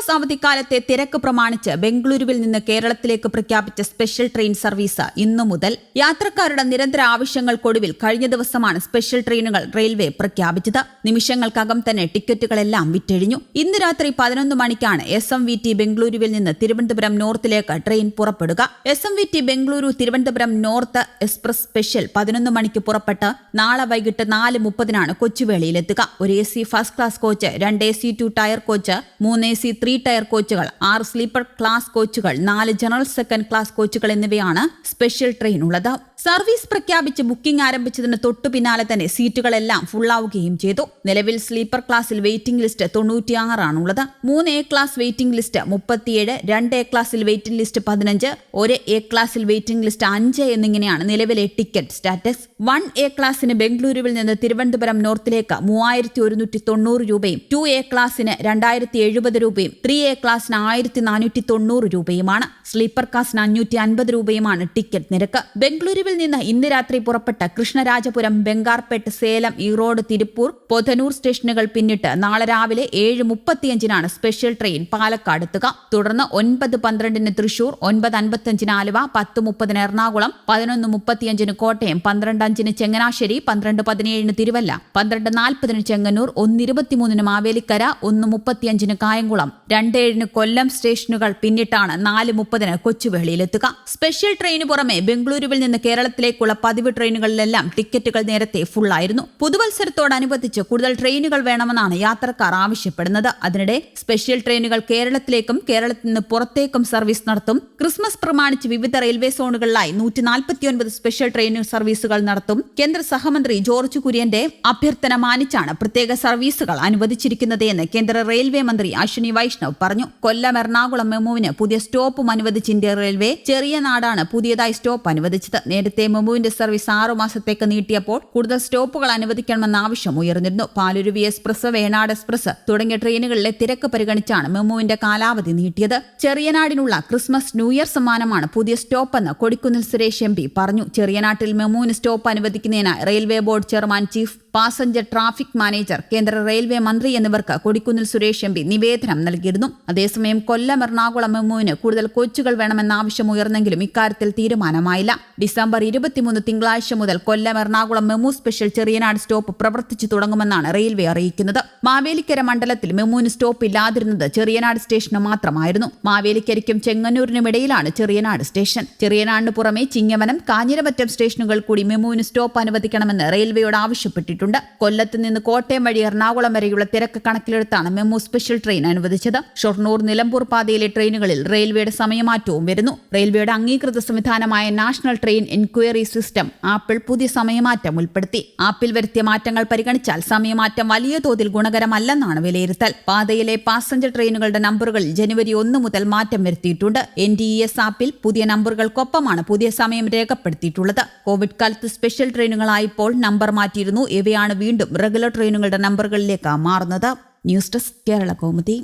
Christmas അവധിക്കാലത്തെ തിരക്ക് പ്രമാണിച്ച് ബംഗളൂരുവിൽ നിന്ന് കേരളത്തിലേക്ക് പ്രഖ്യാപിച്ച സ്പെഷ്യൽ ട്രെയിൻ സർവീസ് ഇന്നു മുതൽ യാത്രക്കാരുടെ നിരന്തര ആവശ്യങ്ങൾക്കൊടുവിൽ കഴിഞ്ഞ ദിവസമാണ് സ്പെഷ്യൽ ട്രെയിനുകൾ റെയിൽവേ പ്രഖ്യാപിച്ചത്. നിമിഷങ്ങൾക്കകം തന്നെ ടിക്കറ്റുകളെല്ലാം വിറ്റഴിഞ്ഞു. ഇന്ന് രാത്രി പതിനൊന്ന് മണിക്കാണ് എസ് എം വി ടി ബംഗളൂരുവിൽ നിന്ന് തിരുവനന്തപുരം നോർത്തിലേക്ക് ട്രെയിൻ പുറപ്പെടുക. S M V T Bengaluru Thiruvananthapuram north express special പതിനൊന്ന് മണിക്ക് പുറപ്പെട്ട് നാളെ വൈകിട്ട് നാല് മുപ്പതിനാണ് കൊച്ചുവേളിയിലെത്തുക. ഒരു A C first class coach രണ്ട് A C two tier coach മൂന്ന് എ സി ത്രീ ടയർ കോച്ചുകൾ ആറ് സ്ലീപ്പർ ക്ലാസ് കോച്ചുകൾ നാല് ജനറൽ സെക്കൻഡ് ക്ലാസ് കോച്ചുകൾ എന്നിവയാണ് സ്പെഷ്യൽ ട്രെയിൻ ഉള്ളത് സർവീസ് പ്രഖ്യാപിച്ച് ബുക്കിംഗ് ആരംഭിച്ചതിന് തൊട്ടു പിന്നാലെ തന്നെ സീറ്റുകളെല്ലാം ഫുള്ളാവുകയും ചെയ്തു. നിലവിൽ സ്ലീപ്പർ ക്ലാസ്സിൽ വെയിറ്റിംഗ് ലിസ്റ്റ് തൊണ്ണൂറ്റിയാറാണുള്ളത്. മൂന്ന് എ ക്ലാസ് വെയിറ്റിംഗ് ലിസ്റ്റ് മുപ്പത്തിയേഴ് രണ്ട് എ ക്ലാസ്സിൽ വെയിറ്റിംഗ് ലിസ്റ്റ് പതിനഞ്ച് ഒരു എ ക്ലാസ്സിൽ വെയിറ്റിംഗ് ലിസ്റ്റ് അഞ്ച് എന്നിങ്ങനെയാണ് നിലവിലെ ടിക്കറ്റ് സ്റ്റാറ്റസ്. വൺ എ ക്ലാസ്സിന് ബംഗളൂരുവിൽ നിന്ന് തിരുവനന്തപുരം നോർത്തിലേക്ക് മൂവായിരത്തി ഒരുന്നൂറ്റി തൊണ്ണൂറ് രൂപയും ടു എ ക്ലാസ്സിന് രണ്ടായിരത്തി എഴുപത് രൂപയും ത്രീ എ ക്ലാസ്സിന് ആയിരത്തി നാനൂറ്റി തൊണ്ണൂറ് രൂപയുമാണ്. സ്ലീപ്പർ ക്ലാസ്സിന് അഞ്ഞൂറ്റി അൻപത് രൂപയുമാണ് ടിക്കറ്റ് നിരക്ക്. ബംഗളൂരുവിൽ നിന്ന് ഇന്ന് രാത്രി പുറപ്പെട്ട കൃഷ്ണരാജപുരം ബംഗാർപേട്ട് സേലം ഈറോഡ് തിരുപ്പൂർ പൊതനൂർ സ്റ്റേഷനുകൾ പിന്നിട്ട് നാളെ രാവിലെ ഏഴ് മുപ്പത്തിയഞ്ചിനാണ് സ്പെഷ്യൽ ട്രെയിൻ പാലക്കാട് എത്തുക. തുടർന്ന് ഒൻപത് പന്ത്രണ്ടിന് തൃശൂർ ഒൻപത് അൻപത്തിയഞ്ചിന് ആലുവ പത്ത് മുപ്പതിന് എറണാകുളം പതിനൊന്ന് മുപ്പത്തിയഞ്ചിന് കോട്ടയം പന്ത്രണ്ട് അഞ്ചിന് ചെങ്ങനാശ്ശേരി പന്ത്രണ്ട് പതിനേഴിന് തിരുവല്ല പന്ത്രണ്ട് നാൽപ്പതിന് ചെങ്ങന്നൂർ ഒന്നിരുപത്തിമൂന്നിന് മാവേലിക്കര ഒന്ന് മുപ്പത്തിയഞ്ചിന് കായംകുളം. രണ്ട് ഏഴിന് കൊല്ലം സ്റ്റേഷനുകൾ പിന്നിട്ടാണ് നാല് മുപ്പതിന് കൊച്ചുവേളിയിലെത്തുക. സ്പെഷ്യൽ ട്രെയിന് പുറമെ ബംഗളൂരുവിൽ നിന്ന് കേരളത്തിലേക്കുള്ള പതിവ് ട്രെയിനുകളിലെല്ലാം ടിക്കറ്റുകൾ നേരത്തെ ഫുള്ളായിരുന്നു പുതുവത്സരത്തോടനുബന്ധിച്ച് കൂടുതൽ ട്രെയിനുകൾ വേണമെന്നാണ് യാത്രക്കാർ ആവശ്യപ്പെടുന്നത്. അതിനിടെ സ്പെഷ്യൽ ട്രെയിനുകൾ കേരളത്തിലേക്കും കേരളത്തിൽ നിന്ന് പുറത്തേക്കും സർവീസ് നടത്തും. ക്രിസ്മസ് പ്രമാണിച്ച് വിവിധ റെയിൽവേ സോണുകളിലായി നൂറ്റി നാൽപ്പത്തിയൊൻപത് സ്പെഷ്യൽ ട്രെയിൻ സർവീസുകൾ നടത്തും. കേന്ദ്ര സഹമന്ത്രി ജോർജ് കുര്യന്റെ അഭ്യർത്ഥന മാനിച്ചാണ് പ്രത്യേക സർവീസുകൾ അനുവദിച്ചിരിക്കുന്നത് എന്ന് കേന്ദ്ര റെയിൽവേ മന്ത്രി അശ്വിനി വൈഷ്ണവ് പറഞ്ഞു കൊല്ലം എറണാകുളം മെമുവിന് പുതിയ സ്റ്റോപ്പും അനുവദിച്ച് ഇന്ത്യ റെയിൽവേ ചെറിയ നാടാണ് പുതിയതായി സ്റ്റോപ്പ് അനുവദിച്ചത്. നേരത്തെ മെമുവിന്റെ സർവീസ് ആറു മാസത്തേക്ക് നീട്ടിയപ്പോൾ കൂടുതൽ സ്റ്റോപ്പുകൾ അനുവദിക്കണമെന്ന ആവശ്യം ഉയർന്നിരുന്നു. പാലുരുവി എക്സ്പ്രസ് വേണാട് എക്സ്പ്രസ് തുടങ്ങിയ ട്രെയിനുകളിലെ തിരക്ക് പരിഗണിച്ചാണ് മെമുവിന്റെ കാലാവധി നീട്ടിയത്. ചെറിയനാടിനുള്ള ക്രിസ്മസ് ന്യൂ ഇയർ സമ്മാനമാണ് പുതിയ സ്റ്റോപ്പ് എന്ന് കൊടിക്കുന്നിൽ സുരേഷ് എം പറഞ്ഞു. ചെറിയനാട്ടിൽ മെമുവിന് സ്റ്റോപ്പ് അനുവദിക്കുന്നതിന് railway board chairman chief passenger traffic manager കേന്ദ്ര റെയിൽവേ മന്ത്രി എന്നിവർക്ക് കൊടിക്കുന്നിൽ സുരേഷ് എം പി നിവേദനം നൽകിയിരുന്നു. അതേസമയം കൊല്ലം എറണാകുളം മെമുവിന് കൂടുതൽ കോച്ചുകൾ വേണമെന്ന ആവശ്യം ഉയർന്നെങ്കിലും ഇക്കാര്യത്തിൽ തീരുമാനമായില്ല. ഡിസംബർ ഇരുപത്തിമൂന്ന് തിങ്കളാഴ്ച മുതൽ Kollam Ernakulam MEMU special Cheriyanad stop പ്രവർത്തിച്ചു തുടങ്ങുമെന്നാണ് റെയിൽവേ അറിയിക്കുന്നത്. മാവേലിക്കര മണ്ഡലത്തിൽ മെമുവിന് സ്റ്റോപ്പ് ഇല്ലാതിരുന്നത് ചെറിയനാട് സ്റ്റേഷന് മാത്രമായിരുന്നു. മാവേലിക്കരയ്ക്കും ചെങ്ങന്നൂരിനും ഇടയിലാണ് ചെറിയനാട് സ്റ്റേഷൻ. ചെറിയനാടിന് പുറമെ ചിങ്ങവനം കാഞ്ഞിരമറ്റം സ്റ്റേഷനുകൾ കൂടി മെമുവിന് സ്റ്റോപ്പ് അനുവദിക്കണമെന്ന് റെയിൽവേയോട് ആവശ്യപ്പെട്ടിട്ടുണ്ട്. കൊല്ലത്ത് നിന്ന് കോട്ടയം വഴി എറണാകുളം വരെയുള്ള തിരക്ക് കണക്കിലെടുത്താണ് മെമു സ്പെഷ്യൽ ട്രെയിൻ അനുവദിച്ചത്. ഷൊർണൂർ നിലമ്പൂർ പാതയിലെ ട്രെയിനുകളിൽ റെയിൽവേയുടെ സമയമാറ്റവും വരുന്നു. റെയിൽവേയുടെ അംഗീകൃത സംവിധാനമായ നാഷണൽ ട്രെയിൻ എൻക്വയറി സിസ്റ്റം ആപ്പിൾ പുതിയ സമയമാറ്റം ഉൾപ്പെടുത്തി. ആപ്പിൽ വരുത്തിയ മാറ്റങ്ങൾ പരിഗണിച്ചാൽ സമയമാറ്റം വലിയ തോതിൽ ഗുണകരമല്ലെന്നാണ് വിലയിരുത്തൽ. പാതയിലെ പാസഞ്ചർ ട്രെയിനുകളുടെ നമ്പറുകൾ ജനുവരി ഒന്ന് മുതൽ മാറ്റം വരുത്തിയിട്ടുണ്ട്. എൻ ഡി ഇ എസ് ആപ്പിൽ പുതിയ നമ്പറുകൾക്കൊപ്പമാണ് പുതിയ സമയം രേഖപ്പെടുത്തിയിട്ടുള്ളത്. കോവിഡ് കാലത്ത് സ്പെഷ്യൽ ട്രെയിനുകളായപ്പോൾ നമ്പർ മാറ്റിയിരുന്നു. ഇവയാണ് വീണ്ടും റെഗുലർ ട്രെയിനുകളുടെ നമ്പറുകളിലേക്ക് മാറുന്നത്. News desk Kerala Kaumudi.